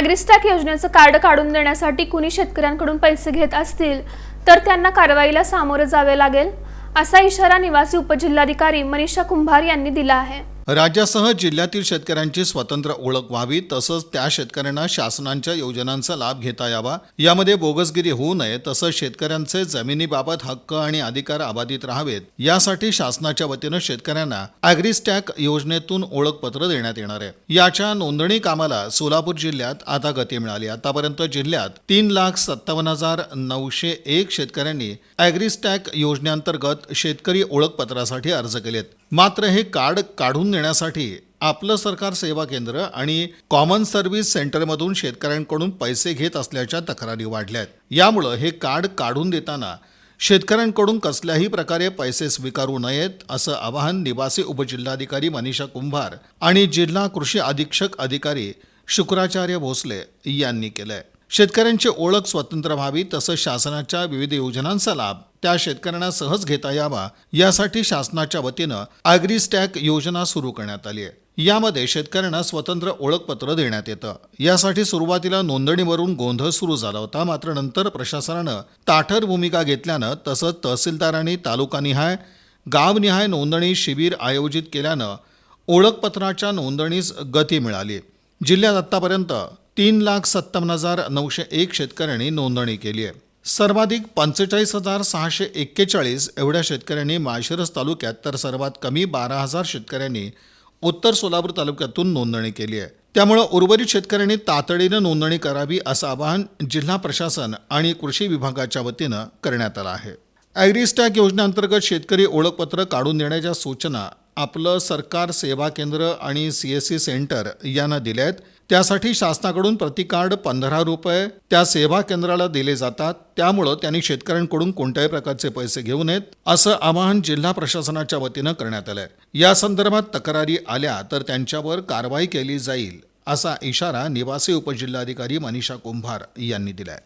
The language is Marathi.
ॲग्रिस्टॅक योजनेचं कार्ड काढून देण्यासाठी कुणी शेतकऱ्यांकडून पैसे घेत असतील तर त्यांना कारवाईला सामोरं जावे लागेल असा इशारा निवासी उपजिल्हाधिकारी मनीषा कुंभार यांनी दिला आहे. राज्यासह जिल्ह्यातील शेतकऱ्यांची स्वतंत्र ओळख व्हावी तसंच त्या शेतकऱ्यांना शासनाच्या योजनांचा लाभ घेता यावा. यामध्ये बोगसगिरी होऊ नये तसंच शेतकऱ्यांचे जमिनीबाबत हक्क आणि अधिकार अबाधित राहावेत. यासाठी शासनाच्या वतीनं शेतकऱ्यांना अॅग्रिस्टॅक योजनेतून ओळखपत्र देण्यात येणार आहे. याच्या नोंदणी कामाला सोलापूर जिल्ह्यात आता गती मिळाली. आतापर्यंत जिल्ह्यात तीन लाख सत्तावन्न हजार नऊशे एक शेतकऱ्यांनी अॅग्रिस्टॅक योजनेअंतर्गत शेतकरी ओळखपत्रासाठी अर्ज केलेत. मात्र हे कार्ड काढून देण्यासाठी आपलं सरकार सेवा केंद्र आणि कॉमन सर्व्हिस सेंटरमधून शेतकऱ्यांकडून पैसे घेत असल्याच्या तक्रारी वाढल्या आहेत यामुळं हे कार्ड काढून देताना शेतकऱ्यांकडून कसल्याही प्रकारे पैसे स्वीकारू नयेत असं आवाहन निवासी उपजिल्हाधिकारी मनीषा कुंभार आणि जिल्हा कृषी अधीक्षक अधिकारी शुक्राचार्य भोसले यांनी केलं आहे शेतकऱ्यांची ओळख स्वतंत्र व्हावी तसंच शासनाच्या विविध योजनांचा लाभ त्या शेतकऱ्यांना सहज घेता यावा यासाठी शासनाच्या वतीनं अॅग्रिस्टॅक योजना सुरू करण्यात आली आहे. यामध्ये शेतकऱ्यांना स्वतंत्र ओळखपत्र देण्यात येतं. यासाठी सुरुवातीला नोंदणीवरून गोंधळ सुरू झाला होता मात्र नंतर प्रशासनानं ताठर भूमिका घेतल्यानं तसंच तहसीलदारांनी तालुकानिहाय गावनिहाय नोंदणी शिबिर आयोजित केल्यानं ओळखपत्राच्या नोंदणीस गती मिळाली. जिल्ह्यात आत्तापर्यंत तीन लाख सत्तावन्न हजार नऊशे एक शेतकऱ्यांनी नोंदणी केली आहे. सर्वाधिक पंचेचाळीस हजार सहाशे एक्केचाळीस एवढ्या शेतकऱ्यांनी माळशिरस तालुक्यात तर सर्वात कमी बारा हजार शेतकऱ्यांनी उत्तर सोलापूर तालुक्यातून नोंदणी केली आहे. त्यामुळे उर्वरित शेतकऱ्यांनी तातडीनं नोंदणी करावी असं आवाहन जिल्हा प्रशासन आणि कृषी विभागाच्या वतीनं करण्यात आलं आहे. ॲग्रीस्टॅक योजनेअंतर्गत शेतकरी ओळखपत्र काढून देण्याच्या सूचना आपलं सरकार सेवा केंद्र आणि सी एस सी सेंटर यांना दिले आहेत. त्यासाठी शासनाकडून प्रति कार्ड पंधरा रुपये त्या सेवा केंद्राला दिले जातात. त्यामुळं त्यांनी शेतकऱ्यांकडून कोणत्याही प्रकारचे पैसे घेऊ नयेत असं आवाहन जिल्हा प्रशासनाच्या वतीनं करण्यात आलंय. या संदर्भात तक्रारी आल्या तर त्यांच्यावर कारवाई केली जाईल असा इशारा निवासी उपजिल्हाधिकारी मनीषा कुंभार यांनी दिलाय.